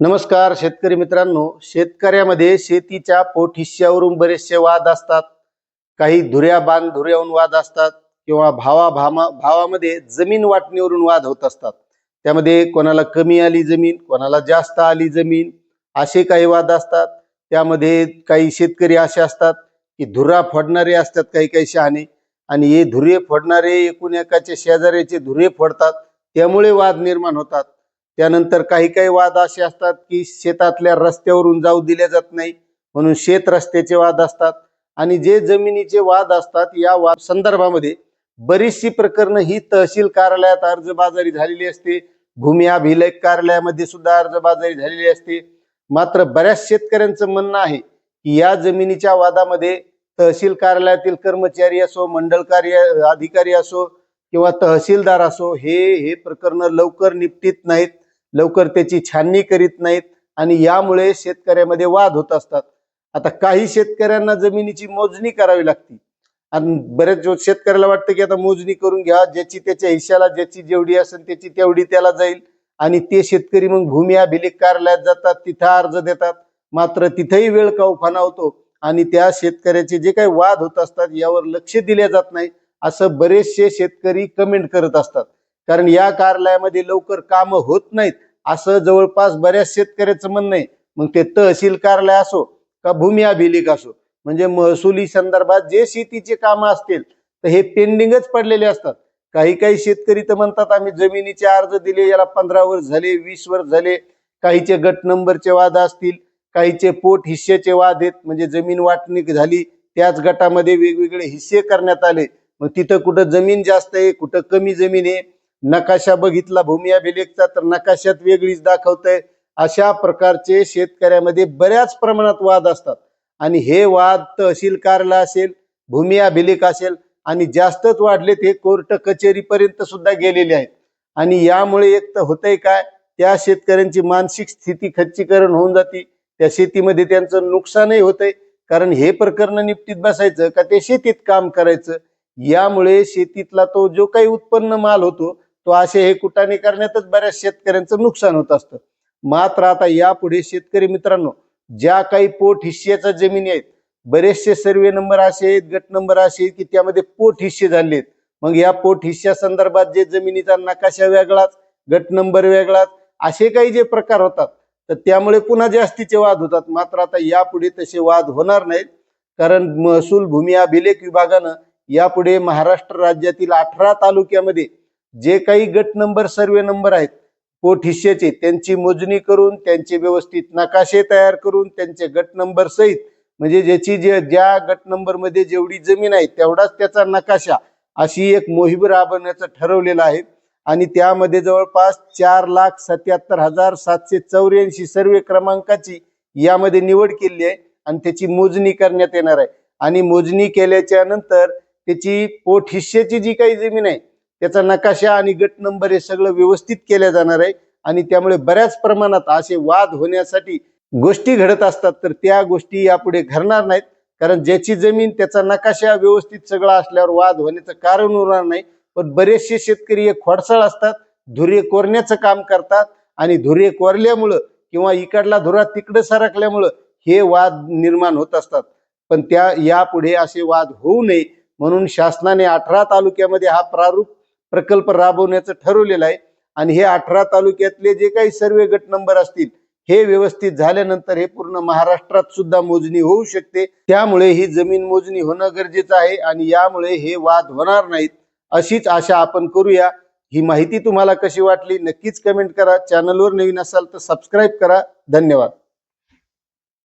नमस्कार शेतकरी मित्रांनो शेतकऱ्यामध्ये शेतीच्या पोटहिश्यावरून बरेचसे वाद असतात. काही धुऱ्या बांध धुऱ्याहून वाद असतात किंवा भावा भामा भावामध्ये जमीन वाटणीवरून वाद होत असतात. त्यामध्ये कोणाला कमी आली जमीन कोणाला जास्त आली जमीन असे काही वाद असतात. त्यामध्ये काही शेतकरी असे असतात की धुरा फोडणारे असतात काही काही शहाणे आणि हे धुरे फोडणारे एकूण एकाचे शेजाऱ्याचे धुरे फोडतात त्यामुळे वाद निर्माण होतात. त्यानंतर काही काही वाद असे असतात की शेतातल्या रस्त्यावरून जाऊ दिले जात नाही म्हणून शेत रस्त्याचे वाद असतात. आणि जे जमिनीचे वाद असतात या वाद संदर्भामध्ये बरीचशी प्रकरणं ही तहसील कार्यालयात अर्जबाजारी झालेली असते. भूमी अभिलेख कार्यालयामध्ये सुद्धा अर्जबाजारी झालेली असते. मात्र बऱ्याच शेतकऱ्यांचं म्हणणं आहे की या जमिनीच्या वादामध्ये तहसील कार्यालयातील कर्मचारी असो मंडळ कार्य अधिकारी असो किंवा तहसीलदार असो हे हे प्रकरण लवकर निपटीत नाहीत. लवकर त्याची छाननी करीत नाहीत आणि यामुळे शेतकऱ्यामध्ये वाद होत असतात. आता काही शेतकऱ्यांना जमिनीची मोजणी करावी लागते. आणि बरेच जो शेतकऱ्याला वाटतं की आता मोजणी करून घ्या ज्याची त्याच्या हिश्याला ज्याची जेवढी असेल त्याची तेवढी त्याला जाईल. आणि ते शेतकरी मग भूमी अभिलेख कार्यालयात जातात तिथं अर्ज देतात. मात्र तिथेही वेळ का होतो आणि त्या शेतकऱ्याचे जे काही वाद होत असतात यावर लक्ष दिले जात नाही असं बरेचसे शेतकरी कमेंट करत असतात. कारण या कार्यालयामध्ये लवकर कामं होत नाहीत. असं जवळपास बऱ्याच शेतकऱ्याचं म्हणणं आहे. मग ते तहसील कार्यालय असो का भूमी अभिलेख असो म्हणजे महसुली संदर्भात जे शेतीचे कामं असतील तर हे पेंडिंगच पडलेले असतात. काही काही शेतकरी तर म्हणतात आम्ही जमिनीचे अर्ज दिले याला पंधरा वर्ष झाले वीस वर्ष झाले. काहीचे गट नंबरचे वाद असतील काहीचे पोट हिस्सेचे वाद आहेत म्हणजे जमीन वाटणी झाली त्याच गटामध्ये वेगवेगळे हिस्से करण्यात आले. मग तिथं कुठं जमीन जास्त आहे कुठं कमी जमीन आहे नकाशा बघितला भूमी अभिलेखचा तर नकाशात वेगळीच दाखवतंय. अशा प्रकारचे शेतकऱ्यामध्ये बऱ्याच प्रमाणात वाद असतात. आणि हे वाद तहसील कार्यालय असेल भूमी अभिलेख असेल आणि जास्तच वाढलेत हे कोर्ट कचेरीपर्यंत सुद्धा गेलेले आहेत. आणि यामुळे एक तर होतंय काय त्या शेतकऱ्यांची मानसिक स्थिती खच्चीकरण होऊन जाते. त्या शेतीमध्ये त्यांचं नुकसानही होतंय. कारण हे प्रकरण निपटीत बसायचं का ते शेतीत काम करायचं? यामुळे शेतीतला तो जो काही उत्पन्न माल होतो तो असे हे कुटाने करण्यातच बऱ्याच शेतकऱ्यांचं नुकसान होत असतं. मात्र आता यापुढे शेतकरी मित्रांनो ज्या काही पोट हिस्सेच्या जमिनी आहेत बरेचसे सर्वे नंबर असे आहेत गट नंबर असे आहेत की त्यामध्ये पोट हिस्से झाले आहेत. मग या पोट हिस्स्या संदर्भात जे जमिनीचा नकाशा वेगळाच गट नंबर वेगळाच असे काही जे प्रकार होतात तर त्यामुळे पुन्हा जास्तीचे वाद होतात. मात्र आता यापुढे तसे वाद होणार नाहीत. कारण महसूल भूमी अभिलेख विभागानं यापुढे महाराष्ट्र राज्यातील अठरा तालुक्यामध्ये जे काही गट नंबर सर्वे नंबर आहेत पोट हिश्श्याचे त्यांची मोजणी करून त्यांचे व्यवस्थित नकाशे तयार करून त्यांचे गट नंबर सहित म्हणजे ज्याची जे ज्या गट नंबरमध्ये जेवढी जमीन आहे तेवढाच त्याचा नकाशा अशी एक मोहीम राबवण्याचं ठरवलेलं आहे. आणि त्यामध्ये जवळपास चार लाख सत्याहत्तर हजार सातशे चौऱ्याऐंशी सर्वे क्रमांकाची यामध्ये निवड केली आहे आणि त्याची मोजणी करण्यात येणार आहे. आणि मोजणी केल्याच्यानंतर त्याची पोट हिश्श्याची जी काही जमीन आहे त्याचा नकाशा आणि गट नंबर हे सगळं व्यवस्थित केल्या जाणार आहे. आणि त्यामुळे बऱ्याच प्रमाणात असे वाद होण्यासाठी गोष्टी घडत असतात. तर त्या गोष्टी यापुढे घडणार नाहीत. कारण ज्याची जमीन त्याचा नकाशा व्यवस्थित सगळा असल्यावर वाद होण्याचं कारण उरणार नाही. पण बरेचसे शेतकरी हे खोडसळ असतात धुरे कोरण्याचं काम करतात आणि धुरे कोरल्यामुळं किंवा इकडला धुरा तिकडं सरकल्यामुळं हे वाद निर्माण होत असतात. पण त्या यापुढे असे वाद होऊ नये. म्हणून शासनाने अठरा तालुक्यामध्ये हा प्रारूप प्रकल्प राबवण्याचं ठरवलेलं आहे. आणि हे अठरा तालुक्यातले जे काही सर्वे गट नंबर असतील हे व्यवस्थित झाल्यानंतर हे पूर्ण महाराष्ट्रात सुद्धा मोजणी होऊ शकते. त्यामुळे ही जमीन मोजणी होणं गरजेचं आहे आणि यामुळे हे वाद होणार नाहीत अशीच आशा आपण करूया. ही माहिती तुम्हाला कशी वाटली नक्कीच कमेंट करा. चॅनलवर नवीन असाल तर सबस्क्राईब करा. धन्यवाद.